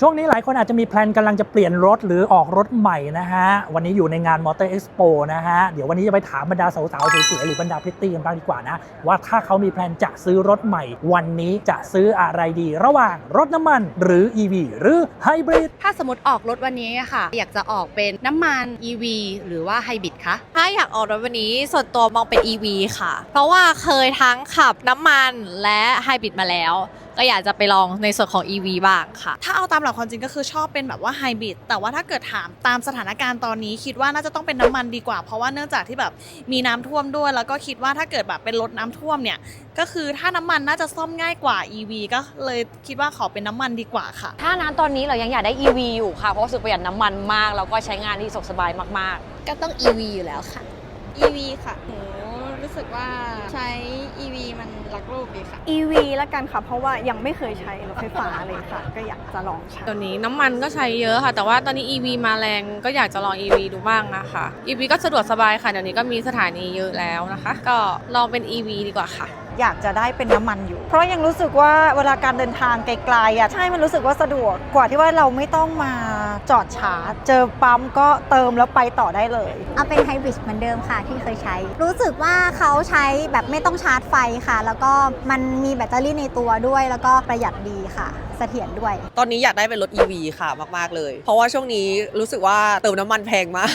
ช่วงนี้หลายคนอาจจะมีแพลนกำลังจะเปลี่ยนรถหรือออกรถใหม่นะฮะ วันนี้อยู่ในงานมอเตอร์เอ็กซ์โปนะฮะ เดี๋ยววันนี้จะไปถามบรรดาสาวๆสวยๆหรือบรรดาพริตตี้กันบ้างดีกว่านะ ว่าถ้าเขามีแพลนจะซื้อรถใหม่ วันนี้จะซื้ออะไรดี ระหว่างรถน้ำมันหรือ EV หรือไฮบริดถ้าสมมติออกรถวันนี้อะค่ะ อยากจะออกเป็นน้ำมัน EV หรือว่าไฮบริดคะถ้าอยากออกรถวันนี้ส่วนตัวมองเป็น EV ค่ะ เพราะว่าเคยทั้งขับน้ำมันและไฮบริดมาแล้ว ก็อยากจะไปลองในส่วนของ EV บ้างค่ะ ถ้าเอาตามหลักความจริงก็คือชอบเป็นแบบว่าไฮบริดแต่ว่าถ้าเกิดถามตามสถานการณ์ตอนนี้ คิดว่าน่าจะต้องเป็นน้ำมันดีกว่า เพราะว่าเนื่องจากที่แบบมีน้ำท่วมด้วย แล้วก็คิดว่าถ้าเกิดแบบเป็นรถน้ำท่วมเนี่ย ก็คือถ้าน้ำมันน่าจะซ่อมง่ายกว่า EV ก็เลยคิดว่าขอเป็นน้ำมันดีกว่าค่ะ ถ้านั้นตอนนี้เรายังอยากได้ EV อยู่ค่ะ เพราะว่ารู้สึกประหยัดน้ำมันมาก แล้วก็ใช้งานที่สะดวกสบายมากก็ต้อง EV อยู่แล้วค่ะ EV ค่ะหนู รู้สึกว่าใช้ EV มันรักโลกดีค่ะ EV ละกันค่ะ เพราะว่ายังไม่เคยใช้รถไฟฟ้าเลยค่ะ ก็อยากจะลองใช้ตอนนี้น้ำมันก็ใช้เยอะค่ะ แต่ว่าตอนนี้ EV มาแรงก็อยากจะลอง EV ดูบ้างนะคะ EV ก็สะดวกสบายค่ะ เดี๋ยวนี้ก็มีสถานีเยอะแล้วนะคะ ก็ลองเป็น EV ดีกว่าค่ะ อยากจะได้เป็นน้ำมันอยู่ เพราะยังรู้สึกว่าเวลาการเดินทางไกลๆอะใช่มันรู้สึกว่าสะดวกกว่าที่ว่าเราไม่ต้องมาจอดชาร์จ เจอปั๊มก็เติมแล้วไปต่อได้เลย เอาเป็นไฮบริดเหมือนเดิมค่ะที่เคยใช้ รู้สึกว่าเขาใช้แบบไม่ต้องชาร์จไฟค่ะ แล้วก็มันมีแบตเตอรี่ในตัวด้วย แล้วก็ประหยัดดีค่ะ ถียรด้วย ตอนนี้อยากได้เป็นรถ EV ค่ะมาก ๆ เลย เพราะว่าช่วงนี้รู้สึกว่าเติมน้ำมันแพงมาก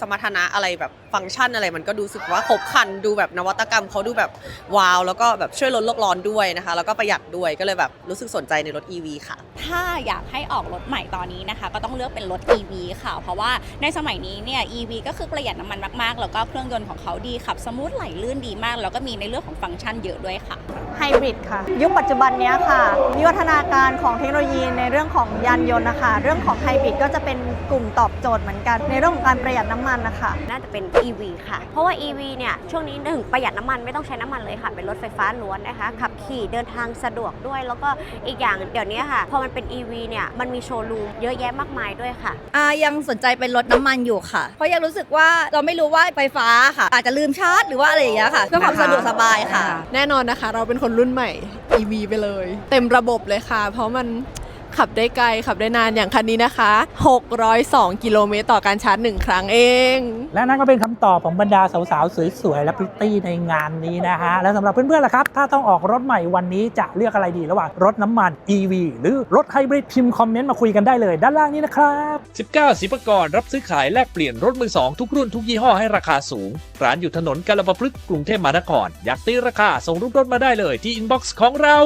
สมรรถนะอะไรแบบฟังก์ชันอะไรมันก็รู้สึกว่าครบครันดูแบบนวัตกรรมเขาดูแบบว้าว แล้วก็แบบช่วยลดโลกร้อนด้วยนะคะ แล้วก็ประหยัดด้วยก็เลยแบบรู้สึกสนใจในรถ EV ค่ะ ถ้าอยากให้ออกรถใหม่ตอนนี้นะคะ ก็ต้องเลือกเป็นรถ EV ค่ะ เพราะว่าในสมัยนี้เนี่ย EV ก็คือประหยัดน้ำมันมากๆ แล้วก็เครื่องยนต์ของเขาดีขับสมูทไหลลื่นดีมาก แล้วก็มีในเรื่องของฟังก์ชันเยอะด้วยค่ะไฮบริดค่ะ ยุคปัจจุบันเนี้ยค่ะวิวัฒนาการของเทคโนโลยีในเรื่องของยานยนต์นะคะ เรื่องของไฮบริดก็จะเป็นกลุ่มตอบโจทย์เหมือนกัน ในเรื่องของการประหยัดน้ำมันนะคะๆน่าจะเป็น EV ค่ะ เพราะว่า EV เนี่ย ช่วงนี้หนึ่งประหยัดน้ำมันไม่ต้องใช้น้ำมันเลยค่ะ เป็นรถไฟฟ้าล้วนนะคะ ขับขี่เดินทางสะดวกด้วย แล้วก็อีกอย่างเดี๋ยวนี้ค่ะ พอมันเป็น EV เนี่ย มันมีโชว์รูมเยอะแยะมากมายด้วยค่ะ อ่ายังสนใจเป็นรถน้ำมันอยู่ค่ะ เพราะยังรู้สึกว่าเราไม่รู้ว่าไฟฟ้าค่ะ อาจจะลืมชาร์จหรือว่าอะไรอย่างเงี้ยค่ะเพื่อความสะดวกสบายค่ะ แน่นอนนะคะ เราเป็นคนรุ่นใหม่ EV ไปเลย เต็มระบบเลยค่ะเพราะมันขับได้ไกล ขับได้นานอย่างคันนี้นะคะ 602 กิโลเมตรต่อการชาร์จหนึ่งครั้งเอง และนั่นก็เป็นคำตอบของบรรดาสาวๆ สวยๆ และพริตตี้ในงานนี้นะฮะ และสำหรับเพื่อนๆล่ะครับ ถ้าต้องออกรถใหม่วันนี้จะเลือกอะไรดีระหว่างรถน้ำมัน EV หรือรถไฮบริดพิมพ์คอมเมนต์มาคุยกันได้เลย ด้านล่างนี้นะครับ 19สิบกรรับซื้อขายแลกเปลี่ยนรถมือสองทุกรุ่นทุกยี่ห้อให้ราคาสูง ร้านอยู่ถนนกาลปะพฤกษ์กรุงเทพมหานครอยากตีราคาส่งรูปรถมาได้เลยที่อินบ็อกซ์ของเรา